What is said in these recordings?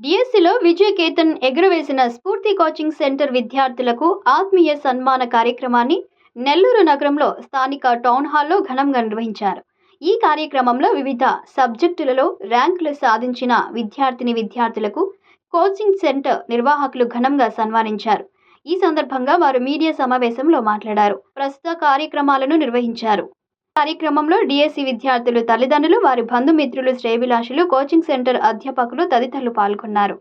డిఎస్సిలో విజయకేతన్ ఎగురవేసిన స్ఫూర్తి coaching centre విద్యార్థులకు ఆత్మీయ సన్మాన కార్యక్రమాన్ని నెల్లూరు నగరంలో స్థానిక టౌన్ హాల్లో ఘనంగా నిర్వహించారు. ఈ కార్యక్రమంలో వివిధ సబ్జెక్టులలో ర్యాంకులు సాధించిన విద్యార్థిని విద్యార్థులకు కోచింగ్ సెంటర్ నిర్వాహకులు ఘనంగా సన్మానించారు. ఈ సందర్భంగా వారు మీడియా సమావేశంలో మాట్లాడారు. ప్రస్తుత కార్యక్రమాలను నిర్వహించారు. కార్యక్రమంలో డిఎస్సి విద్యార్థులు తల్లిదండ్రులు వారి బంధుమిత్రులు శ్రేయభిలాషులు కోచింగ్ సెంటర్ అధ్యాపకులు తదితరులు పాల్గొన్నారు.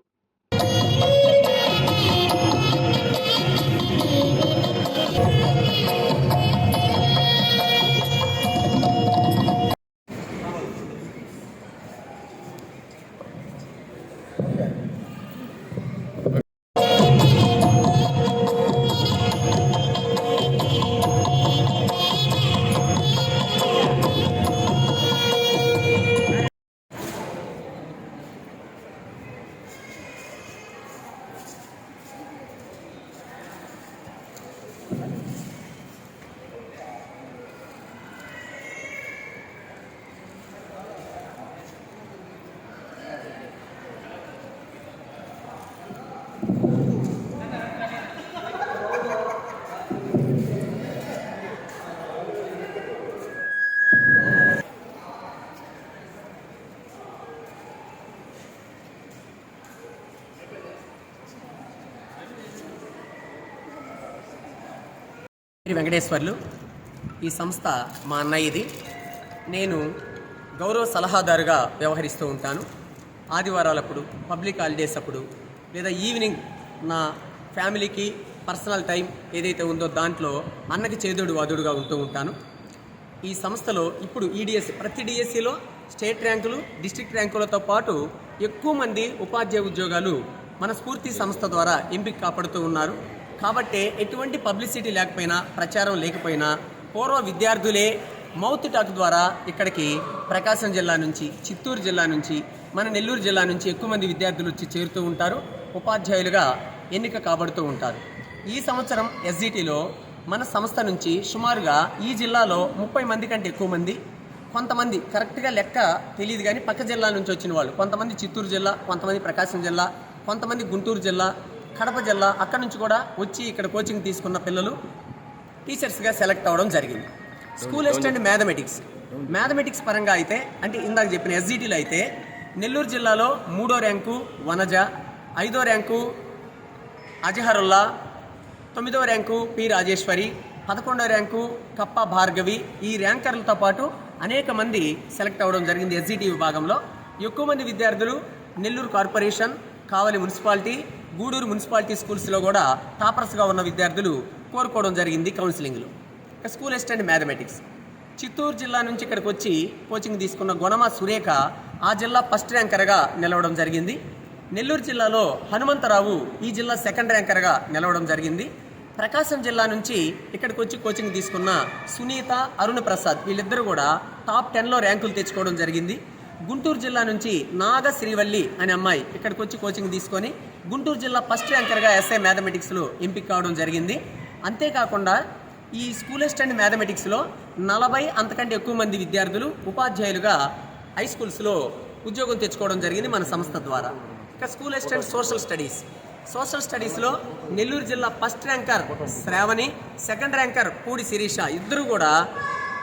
వెంకటేశ్వర్లు ఈ సంస్థ మా అన్నయ్యది. నేను గౌరవ సలహాదారుగా వ్యవహరిస్తూ ఉంటాను. ఆదివారాలప్పుడు పబ్లిక్ హాలిడేస్ అప్పుడు లేదా ఈవినింగ్ నా ఫ్యామిలీకి పర్సనల్ టైం ఏదైతే ఉందో దాంట్లో అన్నకి చేదోడు వాదుడుగా ఉంటూ ఉంటాను. ఈ సంస్థలో ఇప్పుడు ఈడిఎస్సి ప్రతి డిఎస్సిలో స్టేట్ ర్యాంకులు డిస్టిక్ ర్యాంకులతో పాటు ఎక్కువ మంది ఉపాధ్యాయ ఉద్యోగాలు మన స్ఫూర్తి సంస్థ ద్వారా ఎంపిక కాపాడుతూ ఉన్నారు. కాబట్టి ఎటువంటి పబ్లిసిటీ లేకపోయినా ప్రచారం లేకపోయినా పూర్వ విద్యార్థులే మౌత్ టాక్ ద్వారా ఇక్కడికి ప్రకాశం జిల్లా నుంచి చిత్తూరు జిల్లా నుంచి మన నెల్లూరు జిల్లా నుంచి ఎక్కువ మంది విద్యార్థులు వచ్చి చేరుతూ ఉంటారు ఉపాధ్యాయులుగా ఎన్నిక కాబడుతూ ఉంటారు. ఈ సంవత్సరం ఎస్జిటిలో మన సంస్థ నుంచి సుమారుగా ఈ జిల్లాలో ముప్పై మంది కంటే ఎక్కువ మంది కొంతమంది కరెక్ట్గా లెక్క తెలియదు కానీ పక్క జిల్లా నుంచి వచ్చిన వాళ్ళు. కొంతమంది చిత్తూరు జిల్లా కొంతమంది ప్రకాశం జిల్లా కొంతమంది గుంటూరు జిల్లా కడప జిల్లా అక్కడి నుంచి కూడా వచ్చి ఇక్కడ కోచింగ్ తీసుకున్న పిల్లలు టీచర్స్గా సెలెక్ట్ అవ్వడం జరిగింది. స్కూల్ అసిస్టెంట్ మ్యాథమెటిక్స్ మ్యాథమెటిక్స్ పరంగా అయితే అంటే ఇందాక చెప్పిన ఎస్జిటీలో అయితే నెల్లూరు జిల్లాలో మూడో ర్యాంకు వనజ ఐదో ర్యాంకు అజహరుల్లా తొమ్మిదవ ర్యాంకు పి రాజేశ్వరి పదకొండవ ర్యాంకు కప్ప భార్గవి ఈ ర్యాంకర్లతో పాటు అనేక మంది సెలెక్ట్ అవ్వడం జరిగింది ఎస్జిటి విభాగంలో. ఎక్కువ మంది విద్యార్థులు Nellore corporation Kavali municipality Gudur municipality స్కూల్స్లో కూడా టాపర్స్గా ఉన్న విద్యార్థులు కోరుకోవడం జరిగింది కౌన్సిలింగ్లో. ఇక స్కూల్ అసిస్టెంట్ మ్యాథమెటిక్స్. చిత్తూరు జిల్లా నుంచి ఇక్కడికి వచ్చి కోచింగ్ తీసుకున్న గుణమ సురేఖ ఆ జిల్లా ఫస్ట్ ర్యాంకర్గా నిలవడం జరిగింది. నెల్లూరు జిల్లాలో హనుమంతరావు ఈ జిల్లా సెకండ్ ర్యాంకర్గా నిలవడం జరిగింది. ప్రకాశం జిల్లా నుంచి ఇక్కడికి వచ్చి కోచింగ్ తీసుకున్న సునీత అరుణ్ ప్రసాద్ వీళ్ళిద్దరూ కూడా టాప్ టెన్లో ర్యాంకులు తెచ్చుకోవడం జరిగింది. గుంటూరు జిల్లా నుంచి నాగ శ్రీవల్లి అనే అమ్మాయి ఇక్కడికి వచ్చి కోచింగ్ తీసుకొని గుంటూరు జిల్లా ఫస్ట్ ర్యాంకర్గా ఎస్ఐ మ్యాథమెటిక్స్లో ఎంపిక కావడం జరిగింది. అంతేకాకుండా ఈ స్కూల్ అండ్ మ్యాథమెటిక్స్లో నలభై అంతకంటే ఎక్కువ మంది విద్యార్థులు ఉపాధ్యాయులుగా హై స్కూల్స్లో ఉద్యోగం తెచ్చుకోవడం జరిగింది మన సంస్థ ద్వారా. ఇక school and social studies. Social స్టడీస్లో నెల్లూరు జిల్లా first ranker Sravani second ranker Pudi Sirisha. ఇద్దరు కూడా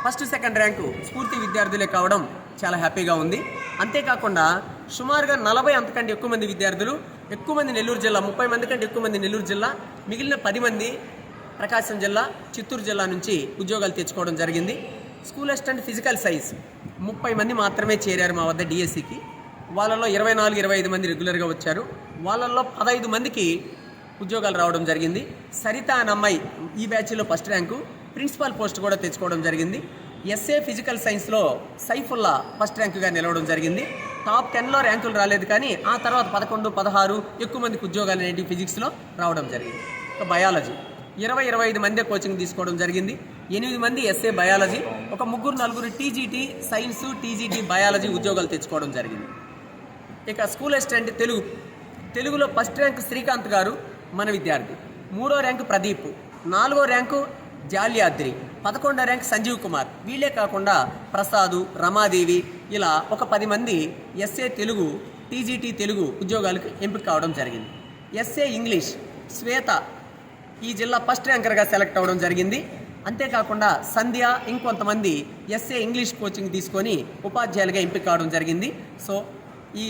ఫస్ట్ సెకండ్ ర్యాంకు స్ఫూర్తి విద్యార్థులే కావడం చాలా హ్యాపీగా ఉంది. అంతేకాకుండా సుమారుగా నలభై అంతకంటే ఎక్కువ మంది విద్యార్థులు ఎక్కువ మంది నెల్లూరు జిల్లా ముప్పై మంది కంటే ఎక్కువ మంది నెల్లూరు జిల్లా మిగిలిన పది మంది ప్రకాశం జిల్లా చిత్తూరు జిల్లా నుంచి ఉద్యోగాలు తెచ్చుకోవడం జరిగింది. స్కూల్ అసిస్టెంట్ ఫిజికల్ సైన్స్ ముప్పై మంది మాత్రమే చేరారు మా వద్ద డిఎస్సికి. వాళ్ళలో ఇరవై నాలుగు ఇరవై ఐదు మంది రెగ్యులర్గా వచ్చారు. వాళ్ళల్లో పదహైదు మందికి ఉద్యోగాలు రావడం జరిగింది. సరిత అమ్మాయి ఈ బ్యాచ్లో ఫస్ట్ ర్యాంకు ప్రిన్సిపాల్ పోస్ట్ కూడా తెచ్చుకోవడం జరిగింది. ఎస్ఏ ఫిజికల్ సైన్స్లో సైఫుల్లా ఫస్ట్ ర్యాంకుగా నిలవడం జరిగింది. టాప్ టెన్లో ర్యాంకులు రాలేదు కానీ ఆ తర్వాత పదకొండు పదహారు ఎక్కువ మందికి ఉద్యోగాలు అనేవి ఫిజిక్స్లో రావడం జరిగింది. ఒక బయాలజీ ఇరవై ఇరవై ఐదు మంది కోచింగ్ తీసుకోవడం జరిగింది. ఎనిమిది మంది ఎస్ఏ బయాలజీ ఒక ముగ్గురు నలుగురు టీజీటీ సైన్స్ టీజీటీ బయాలజీ ఉద్యోగాలు తెచ్చుకోవడం జరిగింది. ఇక స్కూల్ అసిస్టెంట్ తెలుగు. తెలుగులో ఫస్ట్ ర్యాంక్ శ్రీకాంత్ గారు మన విద్యార్థి. మూడో ర్యాంకు ప్రదీప్. నాలుగో ర్యాంకు జాల్యాద్రి. పదకొండో ర్యాంక్ సంజీవ్ కుమార్. వీళ్ళే కాకుండా ప్రసాదు రమాదేవి ఇలా ఒక పది మంది ఎస్ఏ తెలుగు టీజీటీ తెలుగు ఉద్యోగాలకు ఎంపిక కావడం జరిగింది. ఎస్ఏ ఇంగ్లీష్ శ్వేత ఈ జిల్లా ఫస్ట్ ర్యాంకర్గా సెలెక్ట్ అవ్వడం జరిగింది. అంతేకాకుండా సంధ్య ఇంకొంతమంది ఎస్ఏ ఇంగ్లీష్ కోచింగ్ తీసుకొని ఉపాధ్యాయులుగా ఎంపిక కావడం జరిగింది. సో